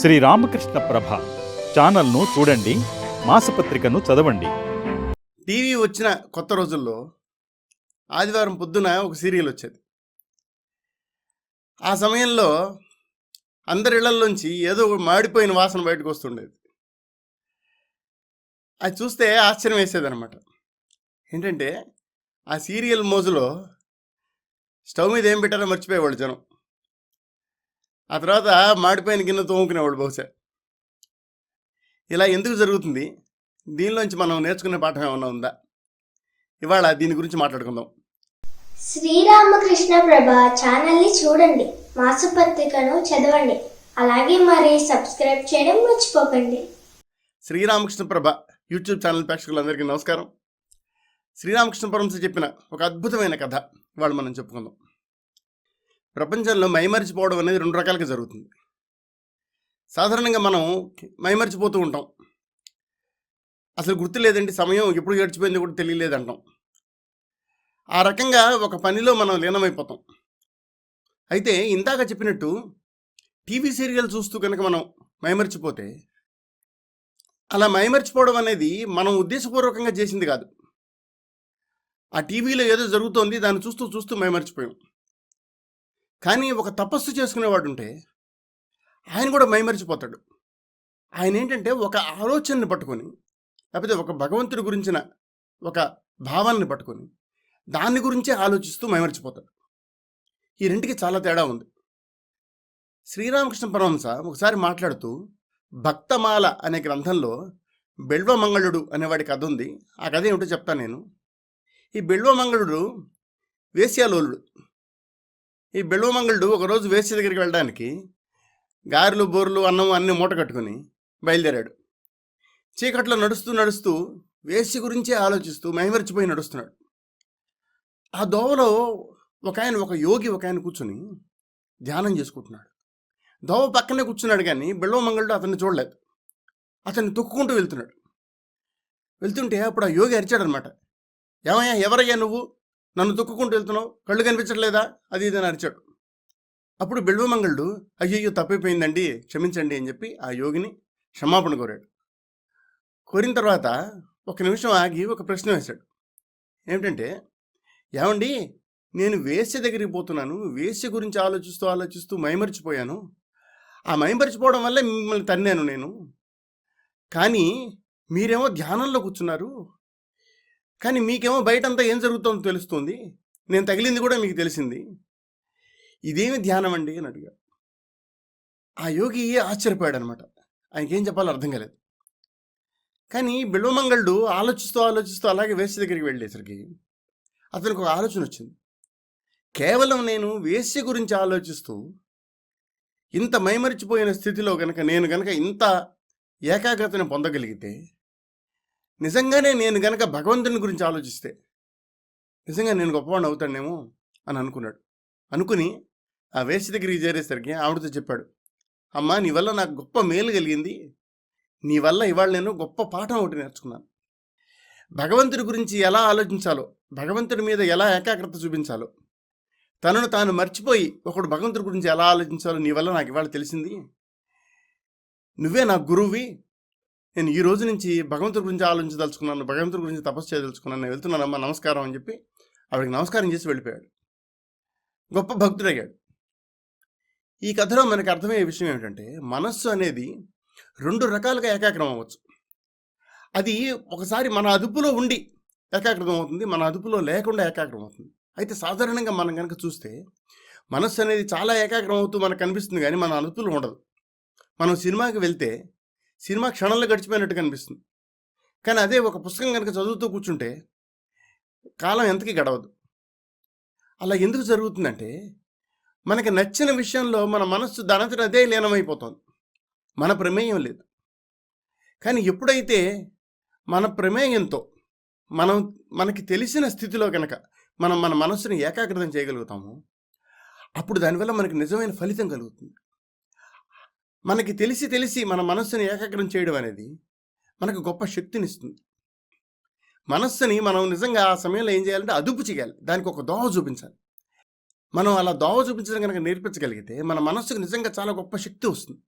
శ్రీ రామకృష్ణ ప్రభ ఛానల్ను చూడండి మాసపత్రికను చదవండి. టీవీ వచ్చిన కొత్త రోజుల్లో ఆదివారం పొద్దున ఒక సీరియల్ వచ్చేది. ఆ సమయంలో అందరి ఇళ్ళలోంచి ఏదో ఒక మాడిపోయిన వాసన బయటకు వస్తుండేది. అది చూస్తే ఆశ్చర్యం వేసేదనమాట ఏంటంటే ఆ సీరియల్ మోజులో స్టవ్ మీద ఏం పెట్టారో మర్చిపోయేవాళ్ళు జనం. ఆ తర్వాత మాడిపోయిన గిన్నె తోముకునేవాళ్ళు బహుశా. ఇలా ఎందుకు జరుగుతుంది? దీనిలోంచి మనం నేర్చుకునే పాఠం ఏమన్నా ఉందా? ఇవాళ దీని గురించి మాట్లాడుకుందాం. శ్రీరామకృష్ణ ప్రభ ఛానల్ని చూడండి మాసపత్రికను చదవండి అలాగే మరి సబ్స్క్రైబ్ చేయడం మర్చిపోకండి. శ్రీరామకృష్ణ ప్రభ యూట్యూబ్ ఛానల్ ప్రేక్షకులందరికీ నమస్కారం. శ్రీరామకృష్ణ పరమశ చెప్పిన ఒక అద్భుతమైన కథ ఇవాళ మనం చెప్పుకుందాం. ప్రపంచంలో మైమరిచిపోవడం అనేది రెండు రకాలుగా జరుగుతుంది. సాధారణంగా మనం మైమరిచిపోతూ ఉంటాం. అసలు గుర్తు లేదండి సమయం ఎప్పుడు గడిచిపోయిందో కూడా తెలియలేదంటాం. ఆ రకంగా ఒక పనిలో మనం లీనమైపోతాం. అయితే ఇందాక చెప్పినట్టు టీవీ సీరియల్ చూస్తూ కనుక మనం మైమరిచిపోతే అలా మైమరిచిపోవడం అనేది మనం ఉద్దేశపూర్వకంగా చేసింది కాదు. ఆ టీవీలో ఏదో జరుగుతోంది దాన్ని చూస్తూ చూస్తూ మైమరిచిపోయాం. కానీ ఒక తపస్సు చేసుకునేవాడు ఉంటే ఆయన కూడా మైమరిచిపోతాడు. ఆయన ఏంటంటే ఒక ఆలోచనని పట్టుకొని లేకపోతే ఒక భగవంతుడి గురించిన ఒక భావాన్ని పట్టుకొని దాని గురించే ఆలోచిస్తూ మైమరిచిపోతాడు. ఈ రెంటికి చాలా తేడా ఉంది. శ్రీరామకృష్ణ పరమంస ఒకసారి మాట్లాడుతూ భక్తమాల అనే గ్రంథంలో బెల్వమంగళుడు అనేవాడి కథ ఉంది. ఆ కథ ఏమిటో చెప్తాను నేను. ఈ బెల్వమంగళుడు వేశ్యాలోలుడు. ఈ బెళ్ళమంగళుడు ఒకరోజు వేసి దగ్గరికి వెళ్ళడానికి గారెలు బోర్లు అన్నం అన్ని మూట కట్టుకుని బయలుదేరాడు. చీకట్లో నడుస్తూ నడుస్తూ వేసి గురించే ఆలోచిస్తూ మైమరిచిపోయి నడుస్తున్నాడు. ఆ దోవలో ఒక ఆయన ఒక యోగి ఒక ఆయన కూర్చుని ధ్యానం చేసుకుంటున్నాడు. దోవ పక్కనే కూర్చున్నాడు కానీ బెళ్ళమంగళుడు అతన్ని చూడలేదు. అతన్ని తొక్కుకుంటూ వెళ్తున్నాడు. వెళ్తుంటే అప్పుడు ఆ యోగి అరిచాడు అనమాట ఏమయ్యా ఎవరయ్యా నువ్వు? నన్ను తొక్కుకుంటూ వెళ్తున్నావు? కళ్ళు కనిపించట్లేదా? అది ఇది అని అరిచాడు. అప్పుడు బిల్వమంగళుడు అయ్యయ్యో తప్పిపోయిందండి క్షమించండి అని చెప్పి ఆ యోగిని క్షమాపణ కోరాడు. కోరిన తర్వాత ఒక నిమిషం ఆగి ఒక ప్రశ్న వేశాడు. ఏమిటంటే ఏమండి నేను వేశ్య దగ్గరికి పోతున్నాను వేశ్య గురించి ఆలోచిస్తూ ఆలోచిస్తూ మైమరిచిపోయాను. ఆ మైమరిచిపోవడం వల్ల మిమ్మల్ని తన్నాను నేను. కానీ మీరేమో ధ్యానంలో కూర్చున్నారు కానీ మీకేమో బయటంతా ఏం జరుగుతుందో తెలుస్తుంది. నేను తగిలింది కూడా మీకు తెలిసింది. ఇదేమి ధ్యానం అండి అని అడిగాడు. ఆ యోగి ఆశ్చర్యపోయాడు అనమాట ఆయనకేం చెప్పాలో అర్థం కాలేదు. కానీ బిల్వమంగళుడు ఆలోచిస్తూ ఆలోచిస్తూ అలాగే వేశ్య దగ్గరికి వెళ్ళేసరికి అతనికి ఒక ఆలోచన వచ్చింది. కేవలం నేను వేశ్య గురించి ఆలోచిస్తూ ఇంత మైమరిచిపోయిన స్థితిలో గనక నేను గనక ఇంత ఏకాగ్రతను పొందగలిగితే నిజంగానే నేను గనక భగవంతుని గురించి ఆలోచిస్తే నిజంగా నేను గొప్పవాడిని అవుతానేమో అని అనుకున్నాడు. అనుకుని ఆ వేసి దగ్గరికి చేరేసరికి ఆవిడతో చెప్పాడు అమ్మా నీ వల్ల నాకు గొప్ప మేలు కలిగింది. నీ వల్ల ఇవాళ నేను గొప్ప పాఠం ఒకటి నేర్చుకున్నాను. భగవంతుడి గురించి ఎలా ఆలోచించాలో భగవంతుడి మీద ఎలా ఏకాగ్రత చూపించాలో తనను తాను మర్చిపోయి ఒకడు భగవంతుడి గురించి ఎలా ఆలోచించాలో నీ వల్ల నాకు ఇవాళ తెలిసింది. నువ్వే నా గురువువి నేను ఈ రోజు నుంచి భగవంతుడి గురించి ఆలోచించదలుచుకున్నాను భగవంతుడి గురించి తపస్సు చేయదలుచుకున్నాను నేను వెళ్తున్నానమ్మా నమస్కారం అని చెప్పి ఆవిడకి నమస్కారం చేసి వెళ్ళిపోయాడు. గొప్ప భక్తుడయ్యాడు. ఈ కథలో మనకు అర్థమయ్యే విషయం ఏమిటంటే మనస్సు అనేది రెండు రకాలుగా ఏకాగ్రం అవ్వచ్చు. అది ఒకసారి మన అదుపులో ఉండి ఏకాగ్రతం అవుతుంది మన అదుపులో లేకుండా ఏకాగ్రం అవుతుంది. అయితే సాధారణంగా మనం కనుక చూస్తే మనస్సు అనేది చాలా ఏకాగ్రం అవుతూ మనకు కనిపిస్తుంది కానీ మన అదుపులో ఉండదు. మనం సినిమాకి వెళ్తే సినిమా క్షణంలో గడిచిపోయినట్టు కనిపిస్తుంది. కానీ అదే ఒక పుస్తకం కనుక చదువుతూ కూర్చుంటే కాలం ఎంతకీ గడవదు. అలా ఎందుకు జరుగుతుందంటే మనకి నచ్చిన విషయంలో మన మనస్సు దానంతట అదే లీనమైపోతుంది. మన ప్రమేయం లేదు. కానీ ఎప్పుడైతే మన ప్రమేయంతో మనం మనకి తెలిసిన స్థితిలో కనుక మనం మన మనస్సును ఏకాగ్రతం చేయగలుగుతామో అప్పుడు దానివల్ల మనకి నిజమైన ఫలితం కలుగుతుంది. మనకి తెలిసి తెలిసి మన మనస్సుని ఏకాగ్రం చేయడం అనేది మనకు గొప్ప శక్తినిస్తుంది. మనస్సుని మనం నిజంగా ఆ సమయంలో ఏం చేయాలంటే అదుపు చేయాలి. దానికి ఒక దోవ చూపించాలి. మనం అలా దోవ చూపించడం కనుక నేర్పించగలిగితే మన మనస్సుకు నిజంగా చాలా గొప్ప శక్తి వస్తుంది.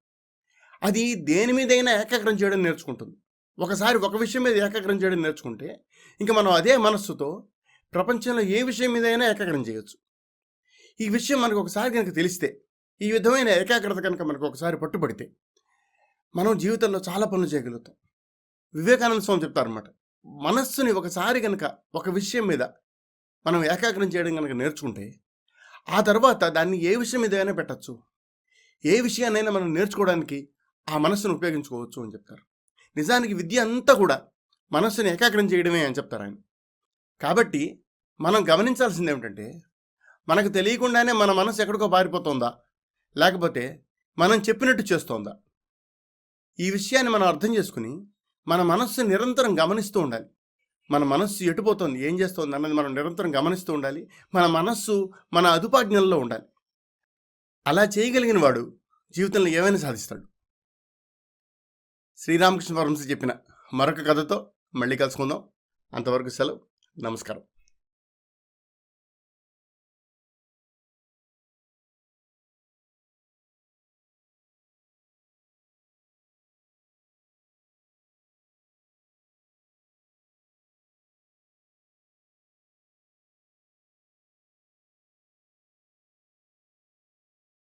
అది దేని మీదైనా ఏకాగ్రం చేయడం నేర్చుకుంటుంది. ఒకసారి ఒక విషయం మీద ఏకాగ్రం చేయడం నేర్చుకుంటే ఇంకా మనం అదే మనస్సుతో ప్రపంచంలో ఏ విషయం మీదైనా ఏకాగ్రం చేయొచ్చు. ఈ విషయం మనకు ఒకసారి కనుక తెలిస్తే ఈ విధమైన ఏకాగ్రత కనుక మనకు ఒకసారి పట్టుబడితే మనం జీవితంలో చాలా పనులు చేయగలుగుతాం. వివేకానంద స్వామి చెప్తారన్నమాట మనస్సుని ఒకసారి కనుక ఒక విషయం మీద మనం ఏకాగ్రం చేయడం కనుక నేర్చుకుంటే ఆ తర్వాత దాన్ని ఏ విషయం మీద అయినా పెట్టచ్చు. ఏ విషయాన్నైనా మనం నేర్చుకోవడానికి ఆ మనస్సును ఉపయోగించుకోవచ్చు అని చెప్తారు. నిజానికి విద్య అంతా కూడా మనస్సును ఏకాగ్రం చేయడమే అని చెప్తారు ఆయన. కాబట్టి మనం గమనించాల్సింది ఏమిటంటే మనకు తెలియకుండానే మన మనసు ఎక్కడికో పారిపోతుందా? లేకపోతే మనం చెప్పినట్టు చేస్తోందా? ఈ విషయాన్ని మనం అర్థం చేసుకుని మన మనస్సు నిరంతరం గమనిస్తూ ఉండాలి. మన మనస్సు ఎటుపోతుంది ఏం చేస్తోంది? అన్నది మనం నిరంతరం గమనిస్తూ ఉండాలి. మన మనస్సు మన అదుపాజ్ఞల్లో ఉండాలి. అలా చేయగలిగిన వాడు జీవితంలో ఏమైనా సాధిస్తాడు. శ్రీరామకృష్ణ పరమశ చెప్పిన మరొక కథతో మళ్ళీ కలుసుకుందాం. అంతవరకు సెలవు. నమస్కారం.